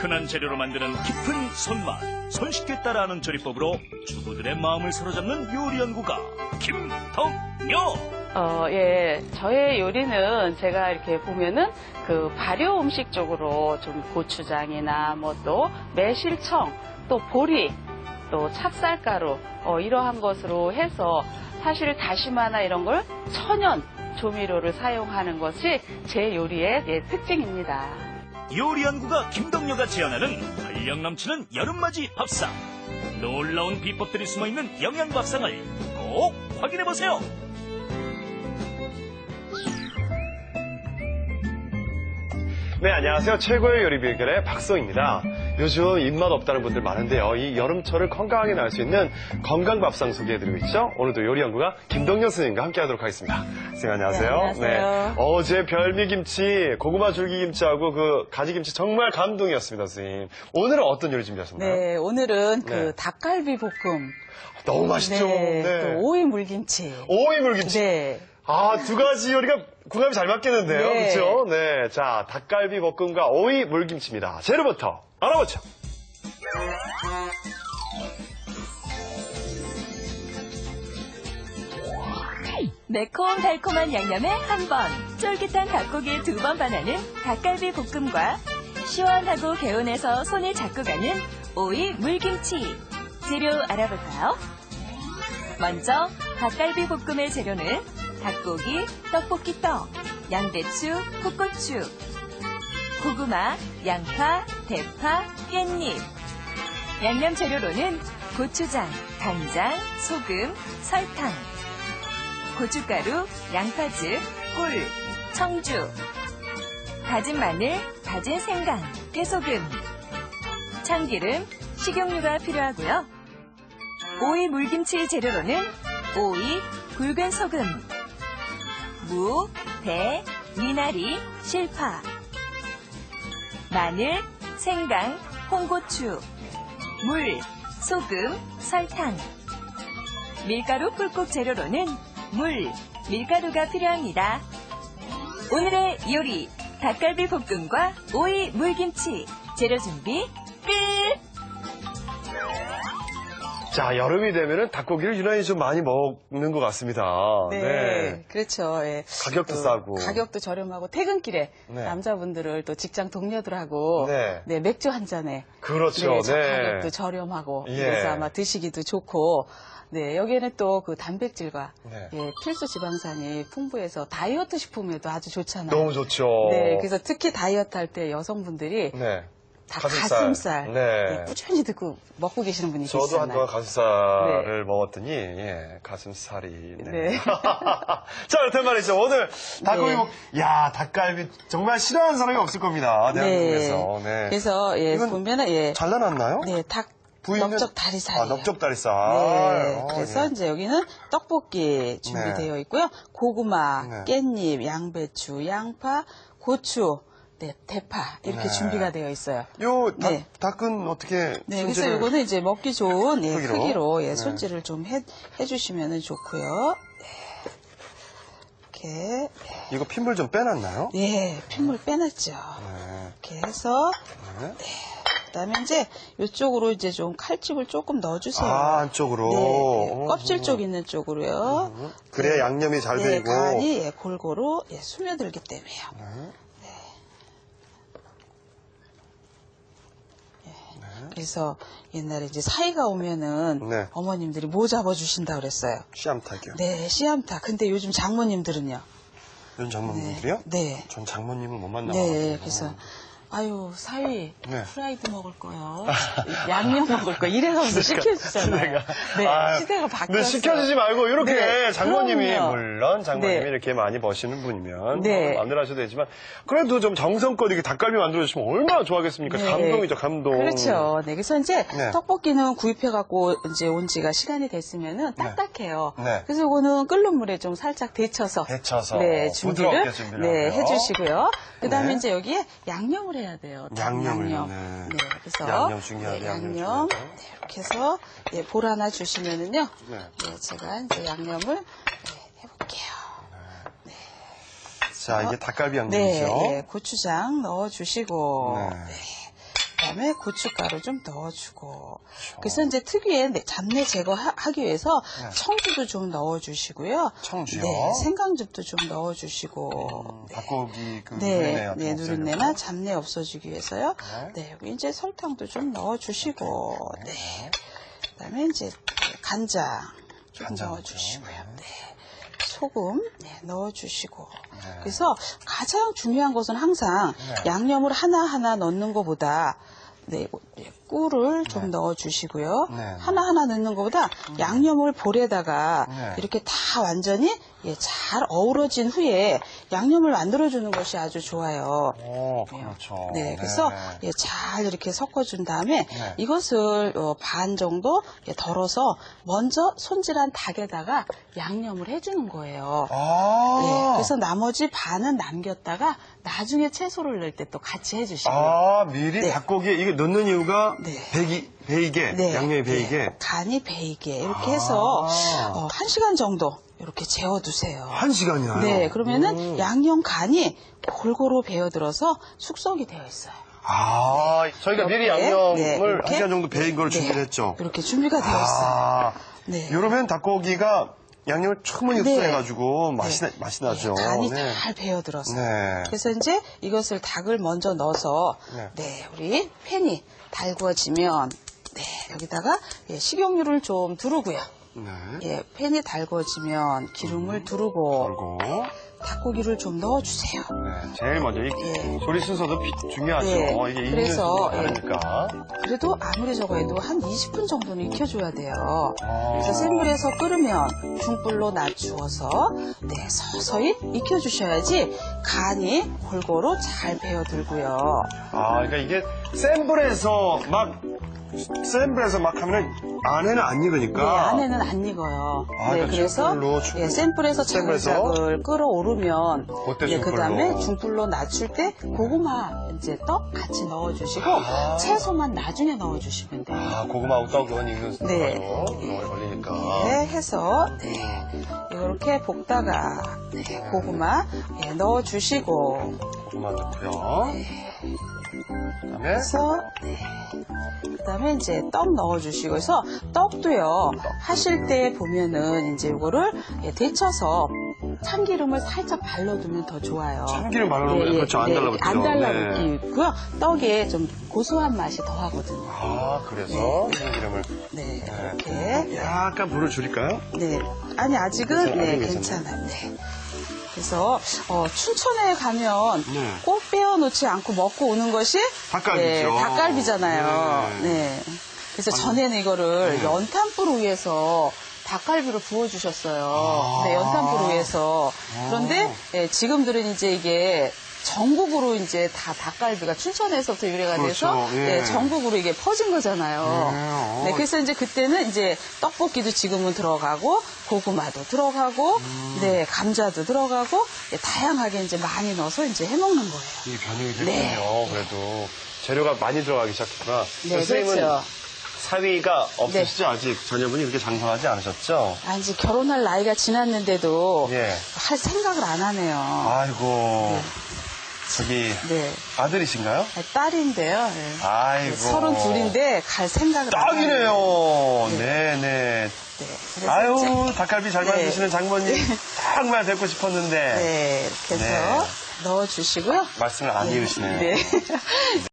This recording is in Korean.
흔한 재료로 만드는 깊은 손맛, 손쉽게 따라하는 조리법으로 주부들의 마음을 사로잡는 요리 연구가 김덕녀. 어, 예. 저의 요리는 제가 이렇게 보면은 그 발효 음식 쪽으로 좀 고추장이나 뭐 또 매실청, 또 보리, 또 찹쌀가루, 어, 이러한 것으로 해서 사실 다시마나 이런 걸 천연 조미료를 사용하는 것이 제 요리의 예, 특징입니다. 요리 연구가 김덕녀가 제안하는 활력 넘치는 여름맞이 밥상. 놀라운 비법들이 숨어있는 영양 밥상을 꼭 확인해보세요. 네, 안녕하세요. 최고의 요리 비결의 박소입니다. 요즘 입맛 없다는 분들 많은데요. 이 여름철을 건강하게 날수 있는 건강밥상 소개해드리고 있죠. 오늘도 요리연구가 김동현 선생님과 함께 하도록 하겠습니다. 선생님 안녕하세요. 네, 안녕하세요. 어제 별미김치, 고구마 줄기김치하고 그 가지김치 정말 감동이었습니다, 선생님. 오늘은 어떤 요리 준비하셨나요? 네, 오늘은 그 네. 닭갈비 볶음. 너무 맛있죠? 네, 네. 또 오이 물김치. 오이 물김치. 네. 아, 두 가지 요리가 궁합이 잘 맞겠는데요. 네. 그렇죠? 네. 자, 닭갈비 볶음과 오이 물김치입니다. 재료부터 알아보죠. 매콤 달콤한 양념에 한 번, 쫄깃한 닭고기에 두번 반하는 닭갈비 볶음과 시원하고 개운해서 손을 잡고 가는 오이 물김치. 재료 알아볼까요? 먼저 닭갈비 볶음의 재료는 닭고기, 떡볶이 떡, 양배추, 풋고추, 고구마, 양파, 대파, 깻잎. 양념 재료로는 고추장, 간장, 소금, 설탕, 고춧가루, 양파즙, 꿀, 청주, 다진 마늘, 다진 생강, 깨소금, 참기름, 식용유가 필요하고요. 오이 물김치 재료로는 오이, 굵은 소금, 무, 배, 미나리, 실파, 마늘, 생강, 홍고추, 물, 소금, 설탕, 밀가루 꿀꺽 재료로는 물, 밀가루가 필요합니다. 오늘의 요리, 닭갈비 볶음과 오이 물김치. 재료 준비 끝! 자, 여름이 되면은 닭고기를 유난히 좀 많이 먹는 것 같습니다. 네, 그렇죠. 예. 가격도 또 싸고. 가격도 저렴하고 퇴근길에 네. 남자분들을 또 직장 동료들하고 네. 네, 맥주 한 잔에 그렇죠. 네, 저 네. 가격도 저렴하고 예. 그래서 아마 드시기도 좋고 네, 여기에는 또 그 단백질과 네. 예, 필수 지방산이 풍부해서 다이어트 식품에도 아주 좋잖아요. 너무 좋죠. 네, 그래서 특히 다이어트 할 때 여성분들이 네. 다 가슴살. 가슴살, 네. 네, 꾸준히 듣고 먹고 계시는 분이 저도 계시잖아요. 한동안 가슴살을 먹었더니, 예, 가슴살이. 네. 네. 자, 그렇단 말이죠. 오늘 닭고기 네. 먹, 야, 닭갈비 정말 싫어하는 사람이 없을 겁니다. 대한민국에서. 네. 그래서 예, 이건 보면은 예, 잘라놨나요? 네, 닭 부위는- 넓적 다리살. 아, 넓적다리살. 네. 어, 그래서 예. 이제 여기는 떡볶이 준비되어 있고요. 고구마, 네. 깻잎, 양배추, 양파, 고추, 네, 대파 이렇게 네. 준비가 되어 있어요. 요 닭, 네. 닭은 어떻게 네, 그래서 이거는 이제 먹기 좋은 예, 크기로? 크기로, 예, 네. 손질을 좀 해, 해주시면 좋고요. 네. 이렇게, 이거 핏물 좀 빼놨나요? 예, 핏물 빼놨죠. 네. 이렇게 해서, 네. 그다음에 이제 이쪽으로 이제 좀 칼집을 조금 넣어주세요. 아, 안쪽으로. 네, 어, 껍질 쪽 있는 쪽으로요. 음. 그래야 양념이 잘 네, 배이고. 간이 예, 골고루 예, 스며들기 때문에요. 그래서 옛날에 이제 사이가 오면은 네. 어머님들이 뭐 잡아주신다 그랬어요. 씨암탉이요. 네, 씨암탉. 근데 요즘 장모님들은요. 이런 장모님들이요? 네. 전 장모님을 못 만나고. 네, 그래서 아유 사위 네. 프라이드 먹을 거요, 양념 먹을 거 이래가면서 시켜주잖아요. 네, 아유, 시대가 바뀌었어요. 네, 시켜주지 말고 이렇게 네, 장모님이 그럼요. 물론 장모님이 네. 이렇게 많이 버시는 분이면 네. 뭐 마음대로 하셔도 되지만 그래도 좀 정성껏 이렇게 닭갈비 만들어 주시면 얼마나 좋아하겠습니까? 네. 감동이죠, 감동. 그렇죠. 네, 그래서 이제 네. 떡볶이는 구입해 갖고 이제 온 지가 시간이 됐으면은 딱딱해요. 네. 그래서 이거는 끓는 물에 좀 살짝 데쳐서. 데쳐서 네, 준비를, 준비를 네. 해주시고요. 그 다음에 네. 이제 여기에 양념을 해야 돼요. 닭 양념을, 양념. 네. 그래서. 양념 중요하죠, 네, 양념. 네, 이렇게 해서 예, 볼 하나 주시면은요. 네. 네, 제가 이제 양념을 네, 해볼게요. 자, 이게 닭갈비 네, 양념이죠. 예, 고추장 넣어주시고. 네. 네. 그다음에 고춧가루 좀 넣어주고. 그래서 이제 특유의 내- 잡내 제거하기 위해서 네. 청주도 좀 넣어주시고요. 청주요? 네, 생강즙도 좀 넣어주시고. 네. 닭고기 그 네, 누린내 네, 누린내나. 잡내 없어지기 위해서요. 네. 네, 여기 이제 설탕도 좀 넣어주시고, 네. 그다음에 이제 간장 좀 간장 넣어주시고요. 넣죠. 네. 소금 네, 넣어주시고. 네. 그래서 가장 중요한 것은 항상 네. 양념을 하나하나 넣는 것보다 네, 네, 꿀을 좀 네. 넣어주시고요. 네, 네. 하나하나 넣는 것보다 양념을 볼에다가 네. 이렇게 다 완전히 예, 잘 어우러진 후에 양념을 만들어주는 것이 아주 좋아요. 오, 그렇죠. 네, 그래서 네. 예, 잘 이렇게 섞어준 다음에 네. 이것을 어, 반 정도 예, 덜어서 먼저 손질한 닭에다가 양념을 해주는 거예요. 아, 네, 그래서 나머지 반은 남겼다가 나중에 채소를 넣을 때 또 같이 해주시고요. 아, 미리 네. 닭고기에 이게 넣는 이유가 네. 배기, 베이게, 네, 양념이 베이게. 네, 간이 베이게 이렇게 아. 해서 어, 한 시간 정도 이렇게 재워두세요. 한 시간이나요? 네, 그러면은 음. 양념 간이 골고루 배어들어서 숙성이 되어 있어요. 아, 저희가 미리 양념을 네, 한. 시간 정도 베인 걸 네, 준비를 했죠. 이렇게 준비가 되어 있어요. 아, 네. 이러면 닭고기가 양념을 충분히 네. 흡수해가지고 맛이, 네. 나, 맛이 나죠. 네, 간이 네. 잘 배어 들어서. 네. 그래서 이제 이것을 닭을 먼저 넣어서 네. 네, 우리 팬이 달구어지면 네, 여기다가 예, 식용유를 좀 두르고요. 네. 예, 팬이 달구어지면 기름을 두르고 그리고, 닭고기를 좀 넣어주세요. 네. 제일 먼저, 이 예. 조리 순서도 비- 중요하죠. 네. 이게 익는 그래서, 순서가 예. 그래도 아무리 적어도 한 20분 정도는 익혀줘야 돼요. 아. 그래서 센 불에서 끓으면 중불로 낮추어서 네, 서서히 익혀주셔야지 간이 골고루 잘 배어들고요. 아, 그러니까 이게 센 불에서 막, 센 불에서 막 하면은 안에는 안 네, 익으니까. 안에는 안 익어요. 아, 네, 그러니까 그래서 중불로, 중불- 예, 센 불에서 센 불에서? 자글자글 끓어오르면 그때 예, 중불로. 그다음에 중불로 낮출 때 고구마 이제 떡 같이 넣어주시고 아. 채소만 나중에 넣어주시면 돼요. 아, 고구마하고 떡은 익는 네. 오래 걸리니까. 네, 해서 네, 이렇게 볶다가 네, 고구마 예, 넣어주시고 고구마 넣고요. 그다음에 해서 네, 그다음에 이제 떡 넣어주시고 해서 떡도요 하실 때 보면은 이제 이거를 예, 데쳐서 참기름을 살짝 발라두면 더 좋아요. 참기름 발라놓으면 그렇죠. 안 달라붙죠. 안 네. 달라붙기고요. 떡에 좀 고소한 맛이 더하거든요. 아, 그래서 참기름을 네, 네. 이렇게 약간 불을 줄일까요? 네. 아니, 아직은? 네, 괜찮아요. 네. 그래서, 어, 춘천에 가면 네. 꼭 빼어놓지 않고 먹고 오는 것이 닭갈비죠. 네, 닭갈비잖아요. 네. 네. 그래서 전에는 이거를 네. 연탄불 위에서 닭갈비를 부어주셨어요. 아. 네, 연탄불 위에서. 아. 그런데, 예, 지금들은 이제 이게 전국으로 이제 다 닭갈비가 춘천에서부터 유래가 돼서 그렇죠. 예. 예, 전국으로 이게 퍼진 거잖아요. 네, 네, 어. 그래서 이제 그때는 이제 떡볶이도 지금은 들어가고 고구마도 들어가고 음. 네 감자도 들어가고 예, 다양하게 이제 많이 넣어서 이제 해먹는 거예요. 이 변형이 됐군요. 네. 그래도 재료가 많이 들어가기 시작했구나. 네, 그렇죠. 사위가 없으시죠? 아직 자녀분이 그렇게 장성하지 않으셨죠? 아, 이제 결혼할 나이가 지났는데도 예. 할 생각을 안 하네요. 아이고. 저기 네, 아들이신가요? 아, 딸인데요. 네. 아이고. 서른 둘인데 갈 생각을. 딱이네요. 네네. 네, 그래서 이제, 아유, 닭갈비 잘 네. 만드시는 장모님 정말 뵙고 싶었는데 네, 이렇게 해서 넣어주시고요. 말씀을 안 이으시네요. 네.